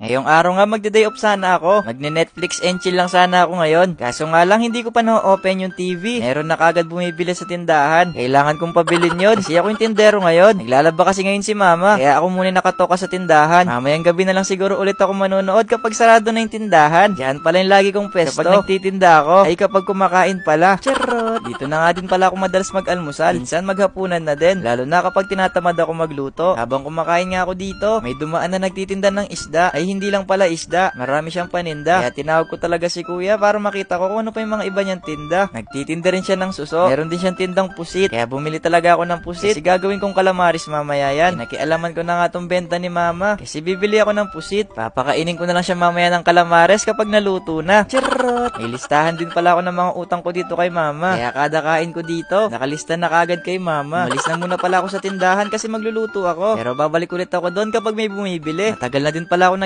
Ngayong araw nga magde-day off sana ako. Magne-Netflix and chill lang sana ako ngayon. Kaso nga lang hindi ko pa na-open yung TV. Meron na kagad bumibili sa tindahan. Kailangan kong pabilin yun. Kasi ako yung tindero ngayon. Naglalaba kasi ngayon si mama. Kaya ako muna nakatoka sa tindahan. Mamayang gabi na lang siguro ulit ako manonood kapag sarado na yung tindahan. Yan pala yung lagi kong pesto. Kapag nagtitinda ako, ay kapag kumakain pala. Charot! Dito na nga din pala ako madalas mag-almusal. Minsan maghapunan na din. Lalo na kapag tinatamad ako magluto. Habang kumakain nga ako dito, may dumaan na nagtitinda ng isda. Ay hindi lang pala isda. Marami siyang paninda. Kaya tinawag ko talaga si kuya para makita ko kung ano pa yung mga iba niyang tinda. Nagtitinda rin siya ng suso. Meron din siyang tindang pusit. Kaya bumili talaga ako ng pusit. Kasi gagawin kong kalamaris mamaya yan. Nakialaman ko na nga tong benta ni mama. Kasi bibili ako ng pusit. Papakainin ko na lang siya mamaya ng kalamares kapag naluto na. Charot! May listahan din pala ako ng mga utang ko dito kay mama. Kaya kada kain ko dito, nakalista na kagad kay mama. Malis na muna pala ako sa tindahan kasi magluluto ako. Pero babalik ulit ako doon kapag may bumibili. Matagal na din pala ako